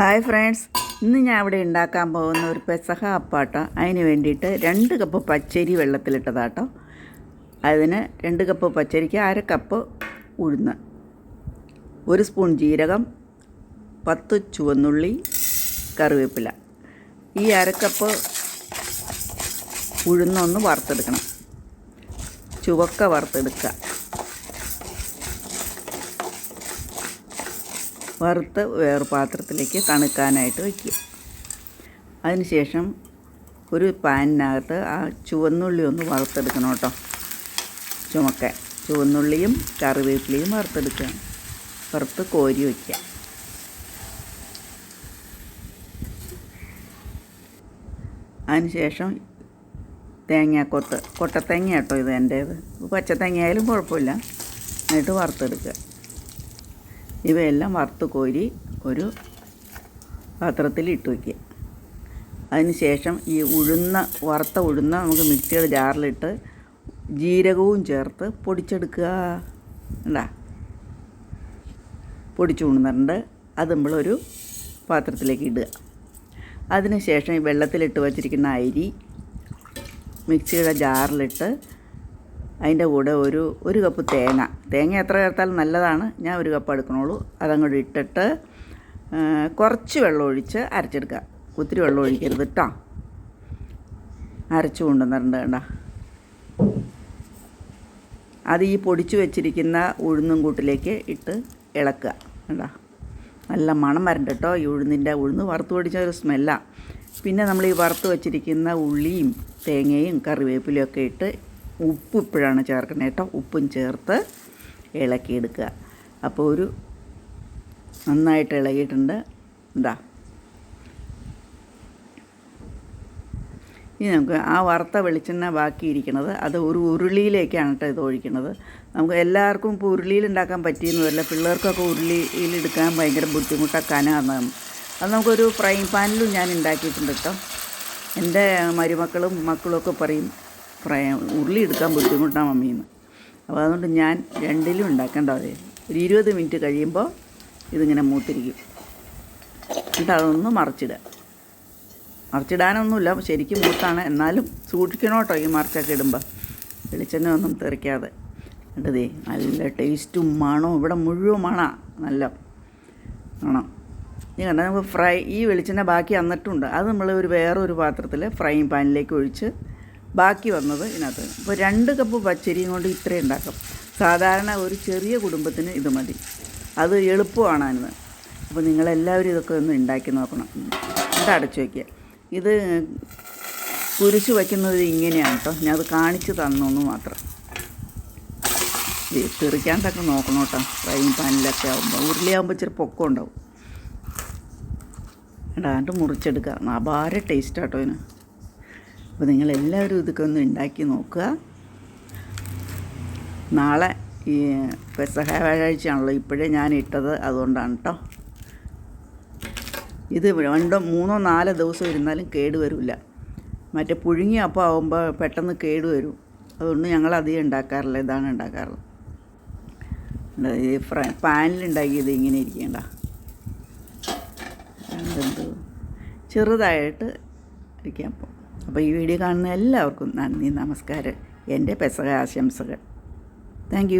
Hi friends ഇന്ന് ഞാൻ ഇവിടെ ഉണ്ടാക്കാൻ പോകുന്ന ഒരു പെസഹ അപ്പാട്ടോ. അതിന് വേണ്ടിയിട്ട് രണ്ട് കപ്പ് പച്ചരി വെള്ളത്തിലിട്ടതാട്ടോ. അതിന് രണ്ട് കപ്പ് പച്ചരിക്ക് അര കപ്പ് ഉഴുന്ന് ഒരു സ്പൂൺ ജീരകം പത്ത് ചുവന്നുള്ളി കറിവേപ്പില. ഈ അരക്കപ്പ് ഉഴുന്നൊന്ന് വറുത്തെടുക്കണം. ചുവക്ക വറുത്തെടുക്കുക. വറുത്ത് വേറെ പാത്രത്തിലേക്ക് തണുക്കാനായിട്ട് വയ്ക്കുക അതിനുശേഷം ഒരു പാനിനകത്ത് ആ ചുവന്നുള്ളി ഒന്ന് വറുത്തെടുക്കണം കേട്ടോ. ചുമക്ക. ചുവന്നുള്ളിയും കറിവേപ്പിലയും വറുത്തെടുക്കുക വറുത്ത് കോരി വയ്ക്കുക. അതിനുശേഷം തേങ്ങാക്കൊത്ത് കൊട്ടത്തേങ്ങ കേട്ടോ ഇത് എന്റേത്. പച്ചത്തേങ്ങ ആയാലും കുഴപ്പമില്ല. എന്നിട്ട് വറുത്തെടുക്കുക. ഇവയെല്ലാം വറുത്ത് കോരി ഒരു പാത്രത്തിൽ ഇട്ട് വയ്ക്കുക. അതിന് ശേഷം ഈ ഉഴുന്ന വറുത്ത ഉഴുന്ന നമുക്ക് മിക്സിയുടെ ജാറിലിട്ട് ജീരകവും ചേർത്ത് പൊടിച്ചെടുക്കുക. ഉണ്ടാ പൊടിച്ചു കൊണ്ടുവന്നിട്ടുണ്ട് അത് നമ്മളൊരു പാത്രത്തിലേക്ക് ഇടുക. അതിനുശേഷം ഈ വെള്ളത്തിലിട്ട് വച്ചിരിക്കുന്ന അരി മിക്സിയുടെ ജാറിലിട്ട് അതിന്റെ കൂടെ ഒരു ഒരു കപ്പ് തേങ്ങ. തേങ്ങ എത്ര ചേർത്താലും നല്ലതാണ്. ഞാൻ ഒരു കപ്പ് എടുക്കണുള്ളൂ. അതങ്ങോട്ട് ഇട്ടിട്ട് കുറച്ച് വെള്ളം ഒഴിച്ച് അരച്ചെടുക്കുക. ഒത്തിരി വെള്ളം ഒഴിക്കരുത് കേട്ടോ അരച്ചു കൊണ്ടുവന്നിട്ടുണ്ട് വേണ്ട അത് ഈ പൊടിച്ചു വെച്ചിരിക്കുന്ന ഉഴുന്നും കൂട്ടിലേക്ക് ഇട്ട് ഇളക്കുക കണ്ട. നല്ല മണം വരണ്ട കേട്ടോ ഈ ഉഴുന്നിന്റെ. ഉഴുന്ന് വറുത്ത് പൊടിച്ച ഒരു സ്മെല്ലാണ് പിന്നെ നമ്മൾ ഈ വറുത്ത് വെച്ചിരിക്കുന്ന ഉള്ളിയും തേങ്ങയും കറിവേപ്പിലയും ഒക്കെ ഇട്ട് ഉപ്പ് ഇപ്പോഴാണ് ചേർക്കുന്നത് കേട്ടോ. ഉപ്പും ചേർത്ത് ഇളക്കിയെടുക്കുക. അപ്പോൾ ഒരു നന്നായിട്ട് ഇളകിയിട്ടുണ്ട്. എന്താ ഇനി നമുക്ക് ആ വറുത്ത വെളിച്ചെണ്ണ ബാക്കിയിരിക്കുന്നത് അത് ഒരു ഉരുളിയിലേക്കാണ് കേട്ടോ ഇത് ഒഴിക്കുന്നത്. നമുക്ക് എല്ലാവർക്കും ഇപ്പോൾ ഉരുളിയിൽ ഉണ്ടാക്കാൻ പറ്റിയെന്നതല്ല പിള്ളേർക്കൊക്കെ ഉരുളിയിലെടുക്കാൻ ഭയങ്കര ബുദ്ധിമുട്ടാണ് കനാണ് അത് നമുക്കൊരു ഫ്രൈ പാനിലും ഞാൻ ഉണ്ടാക്കിയിട്ടുണ്ട് കേട്ടോ. എന്റെ മരുമക്കളും മക്കളൊക്കെ പറയും ഫ്രൈ ഉരുളി എടുക്കാൻ ബുദ്ധിമുട്ടാണ് മമ്മിന്ന്. അപ്പോൾ അതുകൊണ്ട് ഞാൻ രണ്ടിലും ഉണ്ടാക്കേണ്ട അതെ ഒരു ഇരുപത് മിനിറ്റ് കഴിയുമ്പോൾ ഇതിങ്ങനെ മൂത്തിരിക്കും. എന്നിട്ട് അതൊന്ന് മറിച്ചിടുക. മറിച്ചിടാനൊന്നുമില്ല ശരിക്കും മൂത്താണ്. എന്നാലും സൂക്ഷിക്കണം കേട്ടോ ഈ മറിച്ചൊക്കെ ഇടുമ്പോൾ വെളിച്ചെണ്ണ ഒന്നും തെറിക്കാതെ. കണ്ടതേ നല്ല ടേസ്റ്റും മണവും. ഇവിടെ മുഴുവൻ മണ നല്ല ആണോ ഇനി കണ്ടാൽ നമുക്ക് ഫ്രൈ ഈ വെളിച്ചെണ്ണ ബാക്കി അന്നിട്ടുണ്ട് അത് നമ്മൾ ഒരു വേറൊരു പാത്രത്തിൽ ഫ്രൈ പാനിലേക്ക് ഒഴിച്ച് ബാക്കി വന്നത് ഇതിനകത്ത്. അപ്പോൾ രണ്ട് കപ്പ് പച്ചരിയും കൊണ്ട് ഇത്രയും ഉണ്ടാക്കും. സാധാരണ ഒരു ചെറിയ കുടുംബത്തിന് ഇത് മതി. അത് എളുപ്പമാണായിരുന്നു അപ്പോൾ നിങ്ങളെല്ലാവരും ഇതൊക്കെ ഒന്ന് ഉണ്ടാക്കി നോക്കണം. ഇത് അടച്ചു വയ്ക്കുക. ഇത് കുരിശ് വയ്ക്കുന്നത് ഇങ്ങനെയാണ് കേട്ടോ. ഞാൻ അത് കാണിച്ചു തന്നൊന്ന് മാത്രം. ഇത് തെറിക്കാണ്ടൊക്കെ നോക്കണം കേട്ടോ. ഫ്രൈ പാനിലൊക്കെ ആകുമ്പോൾ ഉരുളിയാകുമ്പോൾ ഇച്ചിരി പൊക്കം ഉണ്ടാവും. ഇടാണ്ട് മുറിച്ചെടുക്കുക അപാര ടേസ്റ്റാട്ടോ ഇതിന്. അപ്പോൾ നിങ്ങളെല്ലാവരും ഇതൊക്കെ ഒന്ന് ഉണ്ടാക്കി നോക്കുക. നാളെ ഈ പെസഹ വ്യാഴാഴ്ചയാണല്ലോ ഇപ്പോഴേ ഞാൻ ഇട്ടത് അതുകൊണ്ടാണ് കേട്ടോ ഇത് രണ്ടോ മൂന്നോ നാലോ ദിവസം ഇരുന്നാലും കേടുവരില്ല മറ്റേ പുഴുങ്ങി അപ്പം ആകുമ്പോൾ പെട്ടെന്ന് കേടുവരും അതുകൊണ്ട് ഞങ്ങൾ അധികം ഉണ്ടാക്കാറില്ല ഇതാണ് ഉണ്ടാക്കാറുള്ളത് ഈ ഫ്രൈ പാനിലുണ്ടാക്കിയത് ഇങ്ങനെ ഇരിക്കേണ്ട. ചെറുതായിട്ട് ഇരിക്കാം അപ്പോൾ അപ്പോൾ ഈ വീഡിയോ കാണുന്ന എല്ലാവർക്കും നന്ദി നമസ്കാരം. എന്റെ പെസക ആശംസകൾ. താങ്ക്